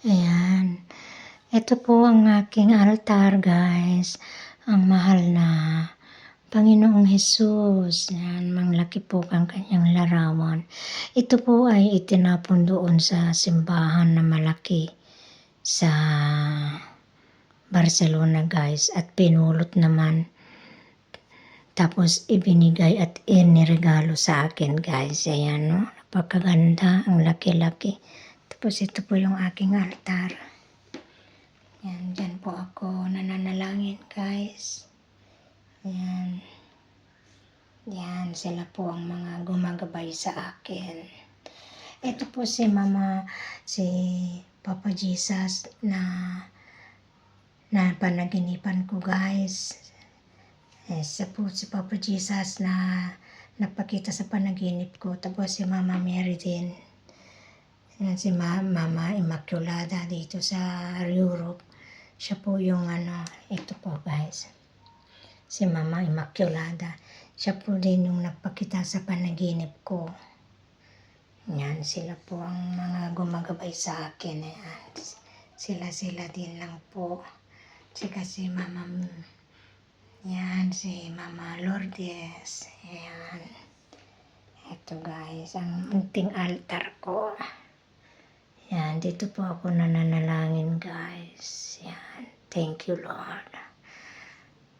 Ayan. Ito po ang aking altar, guys. Ang mahal na Panginoong Hesus. Yan, manglaki po ang kanyang larawan. Ito po ay itinapon doon sa simbahan na malaki sa Barcelona, guys. At pinulot naman. Tapos ibinigay at iniregalo sa akin, guys. Ayan, no? Napakaganda. Ang laki-laki. Tapos ito po yung aking altar. Yan, dyan po ako nananalangin, guys. Yan. Yan, sila po ang mga gumagabay sa akin. Ito po si Mama, si Papa Jesus na na panaginipan ko, guys. Siya po si Papa Jesus na napakita sa panaginip ko. Tapos si Mama Mary din. Si Ma- Mama Immaculada dito sa Europe. Siya po yung ano, ito po guys. Si Mama Immaculada. Siya po din yung nagpakita sa panaginip ko. Yan, sila po ang mga gumagabay sa akin. Yan. Sila-sila din lang po. Sika si Mama, yan, si Mama Lourdes. Yan. Ito guys, ang munting altar ko. Yan, dito po ako nananalangin guys. Yan. Thank you Lord.